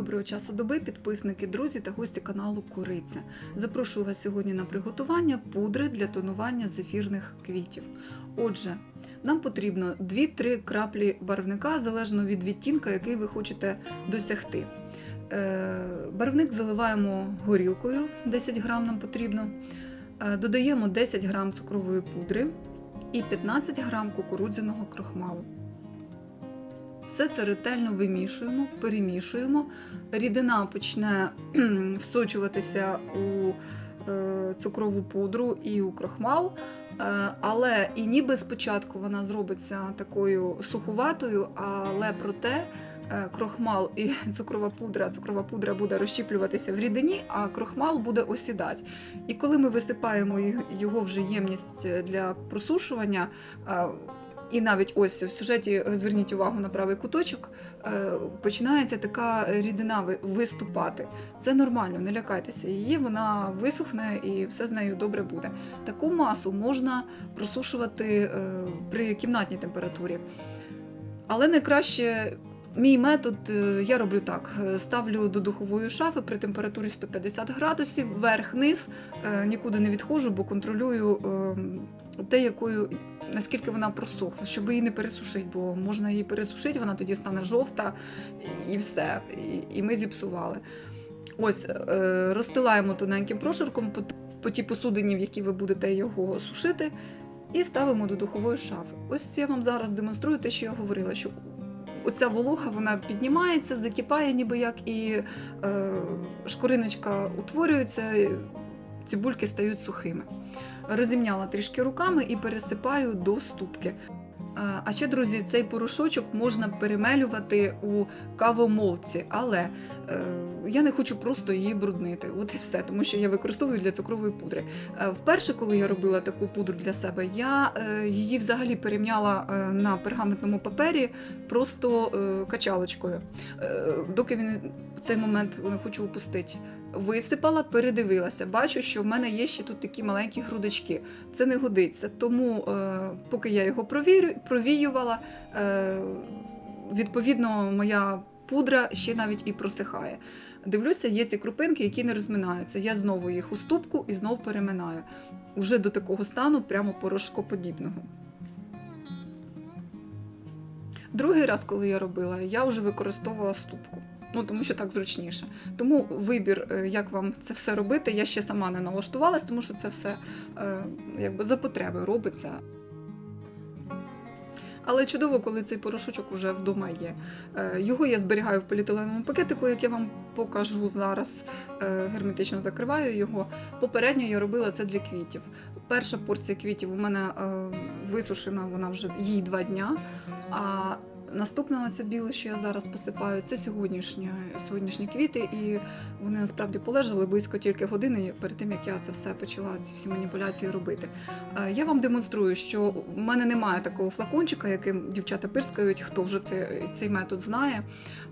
Доброго часу доби, підписники, друзі та гості каналу Куриця. Запрошую вас сьогодні на приготування пудри для тонування зефірних квітів. Отже, нам потрібно 2-3 краплі барвника залежно від відтінка, який ви хочете досягти. Е, Барвник заливаємо горілкою, 10 грам нам потрібно. Е, Додаємо 10 грам цукрової пудри і 15 грам кукурудзяного крохмалу. Все це ретельно вимішуємо, перемішуємо. Рідина почне всочуватися у е, цукрову пудру і у крохмал, е, але і ніби спочатку вона зробиться такою суховатою, але проте е, крохмал і цукрова пудра, цукрова пудра буде розщіплюватися в рідині, а крохмал буде осідати. І коли ми висипаємо його вже ємність для просушування, і навіть ось в сюжеті е, зверніть увагу на правий куточок, е, починається така рідина виступати. Це нормально, не лякайтеся її, вона висохне і все з нею добре буде. Таку масу можна просушувати е, при кімнатній температурі. Але найкраще. Мій метод я роблю так: ставлю до духової шафи при температурі 150 градусів, верх-низ, нікуди не відходжу, бо контролюю е, те, якою наскільки вона просохла, щоб її не пересушити, бо можна її пересушити, вона тоді стане жовта і все. І, ми зіпсували. Ось е, розстилаємо тоненьким прошарком по, тій посудині, в якій ви будете його сушити, і ставимо до духової шафи. Ось я вам зараз демонструю те, що я говорила, що оця волога вона піднімається, закипає, ніби як, і е, шкуриночка утворюється, і цибульки стають сухими розімняла трішки руками і пересипаю до ступки. А- ще, друзі, цей порошочок можна перемелювати у кавомолці, але е, я не хочу просто її бруднити. От і все, тому що я використовую для цукрової пудри. Е, вперше, коли я робила таку пудру для себе, я е, її взагалі перемняла е, на пергаментному папері просто качалочкою. Доки він цей момент не хочу упустити. Висипала, передивилася. Бачу, що в мене є ще тут такі маленькі грудочки. Це не годиться. Тому, поки я його провіювала, відповідно, моя пудра ще навіть і просихає. Дивлюся, є ці крупинки, які не розминаються. Я знову їх у ступку і знову переминаю. Уже до такого стану, прямо порошкоподібного. Другий раз, коли я робила, я вже використовувала ступку. Ну, тому що так зручніше. Тому вибір, е, як вам це все робити, я ще сама не налаштувалась, тому що це все е, якби за потреби робиться. Але чудово, коли цей порошочок уже вдома є. Е, Його я зберігаю в поліетиленовому пакетику, як я вам покажу зараз. Е, Герметично закриваю його. Попередньо я робила це для квітів. Перша порція квітів у мене е, висушена, вона вже їй два дня. А наступна це біле, що я зараз посипаю, це сьогоднішні, сьогоднішні квіти, і вони насправді полежали близько тільки години перед тим, як я це все почала, ці всі маніпуляції робити. Е, Я вам демонструю, що в мене немає такого флакончика, яким дівчата пирскають, хто вже цей, цей метод знає.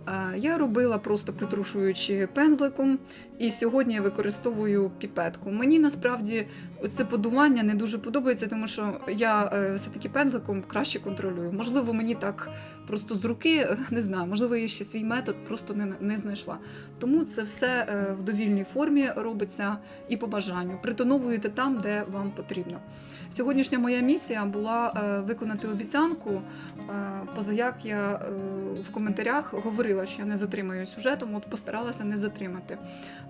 Е, Я робила просто притрушуючи пензликом, і сьогодні я використовую піпетку. Мені насправді це подування не дуже подобається, тому що я е, все-таки пензликом краще контролюю. Можливо, мені так просто з руки не знаю, можливо, я ще свій метод просто не, не знайшла. Тому це все е, в довільній формі робиться і по бажанню. Притоновуєте там, де вам потрібно. Сьогоднішня моя місія була е, виконати обіцянку, е, поза як я в коментарях говорила, що я не затримаю сюжетом, от постаралася не затримати.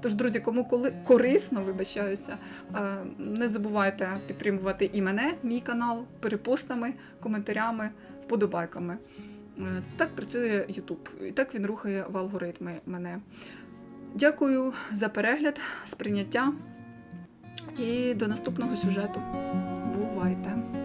Тож, друзі, кому коли корисно, вибачаюся, не забувайте підтримувати і мене, мій канал, перепостами, коментарями, вподобайками. Е, Так працює YouTube, і так він рухає в алгоритми мене. Дякую за перегляд, сприйняття і до наступного сюжету. Бувайте!